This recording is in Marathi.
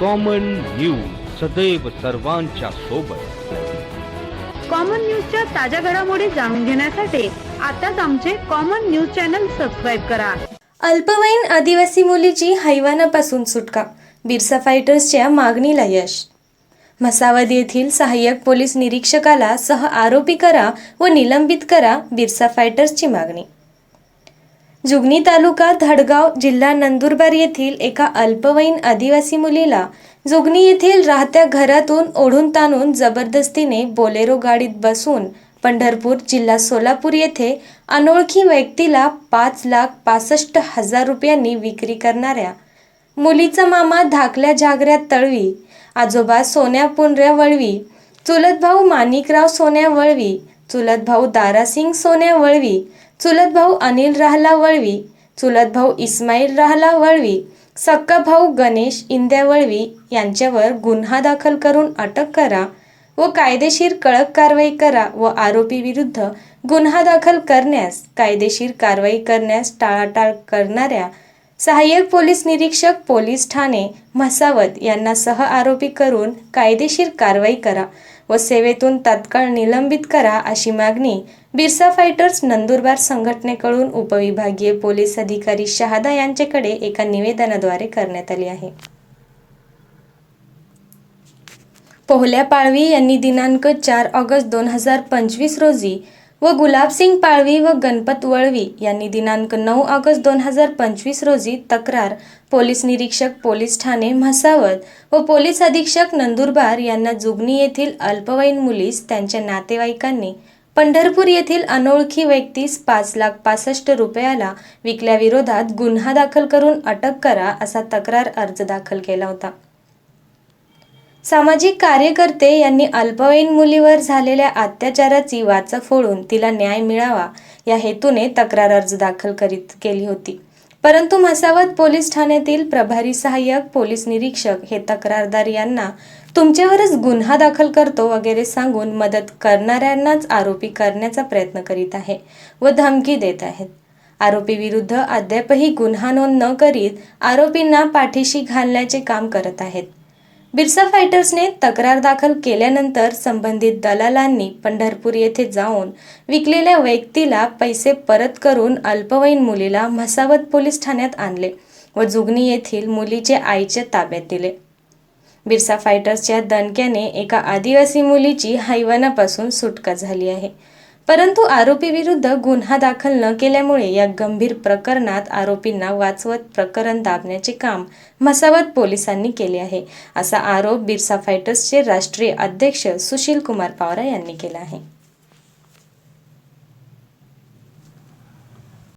कॉमन न्यूज सदैव सर्वांच्या सोबत. कॉमन न्यूजच्या ताज्या घडामोडी जाणून घेण्यासाठी आताच आमचे कॉमन न्यूज चॅनल सबस्क्राईब करा. अल्पवयीन आदिवासी मुलीची हैवानापासून सुटका. बिरसा फायटर्सच्या मागणीला यश. म्हसावद येथील सहाय्यक पोलीस निरीक्षकाला सह आरोपी करा व निलंबित करा बिरसा फायटर्सची मागणी. जुगनी तालुका धडगाव जिल्हा नंदुरबार येथील एका अल्पवयीन आदिवासी मुलीला जुगनी येथील राहत्या घरातून ओढून ताणून जबरदस्तीने बोलेरो गाडीत बसून पंढरपूर जिल्हा सोलापूर येथे अनोळखी व्यक्तीला पाच लाख पासष्ट हजार रुपयांनी विक्री करणाऱ्या मुलीचा मामा धाकल्या जागऱ्या तळवी आजोबा सोन्या पुनऱ्या वळवी चुलत भाऊ माणिकराव सोन्या वळवी चुलत भाऊ दारासिंग सोन्या वळवी चुलत भाऊ अनिल राहला वळवी चुलत भाऊ इस्माईल राहला वळवी सक्का भाऊ गणेश इंद्या वळवी यांच्यावर गुन्हा दाखल करून अटक करा व कायदेशीर कडक कारवाई करा व आरोपी विरुद्ध गुन्हा दाखल करण्यास कायदेशीर कारवाई करण्यास टाळाटाळ करणाऱ्या सहाय्यक पोलीस निरीक्षक पोलीस ठाणे म्हसावत यांना सह आरोपी करून कायदेशीर कारवाई करा. व सेवेतून तात्काळ निलंबित करा अशी मागणी बिरसा फायटर्स नंदुरबार संघटनेकडून उपविभागीय पोलीस अधिकारी शहादा यांच्याकडे एका निवेदनाद्वारे करण्यात आली आहे. पोहल्या पाळवी यांनी दिनांक चार ऑगस्ट दोन हजार पंचवीस रोजी व गुलाबसिंग पाळवी व गणपत वळवी यांनी दिनांक नऊ ऑगस्ट दोन हजार पंचवीस रोजी तक्रार पोलीस निरीक्षक पोलीस ठाणे म्हसावत व पोलीस अधीक्षक नंदुरबार यांना जुगनी येथील अल्पवयीन मुलीस त्यांच्या नातेवाईकांनी पंढरपूर येथील अनोळखी व्यक्तीस पाच लाख पासष्ट रुपयाला विकल्याविरोधात गुन्हा दाखल करून अटक करा असा तक्रार अर्ज दाखल केला होता. सामाजिक कार्यकर्ते यांनी अल्पवयीन मुलीवर झालेल्या अत्याचाराची वाचा फोडून तिला न्याय मिळावा या हेतूने तक्रार अर्ज दाखल करीत केली होती. परंतु म्हसावत पोलीस ठाण्यातील प्रभारी सहाय्यक पोलीस निरीक्षक हे तक्रारदार यांना तुमच्यावरच गुन्हा दाखल करतो वगैरे सांगून मदत करणाऱ्यांनाच आरोपी करण्याचा प्रयत्न करीत आहे व धमकी देत आहेत. आरोपी विरुद्ध अद्यापही गुन्हा नोंद न करीत आरोपींना पाठीशी घालण्याचे काम करत आहेत. बिरसा फायटर्सने तक्रार दाखल केल्यानंतर संबंधित दलालांनी पंढरपूर येथे जाऊन विकलेल्या व्यक्तीला पैसे परत करून अल्पवयीन मुलीला म्हसावत पोलीस ठाण्यात आणले व जुगनी येथील मुलीचे आईच्या ताब्यात दिले. बिरसा फायटर्सच्या दणक्याने एका आदिवासी मुलीची हैवानापासून सुटका झाली आहे. परंतु आरोपी विरुद्ध गुन्हा दाखल न केल्यामुळे या गंभीर प्रकरणात आरोपींना वाचवत प्रकरण दाबण्याचे काम म्हसावत पोलिसांनी केले आहे असा आरोप बिरसा फायटर्सचे राष्ट्रीय अध्यक्ष सुशील कुमार पावरा यांनी केला आहे.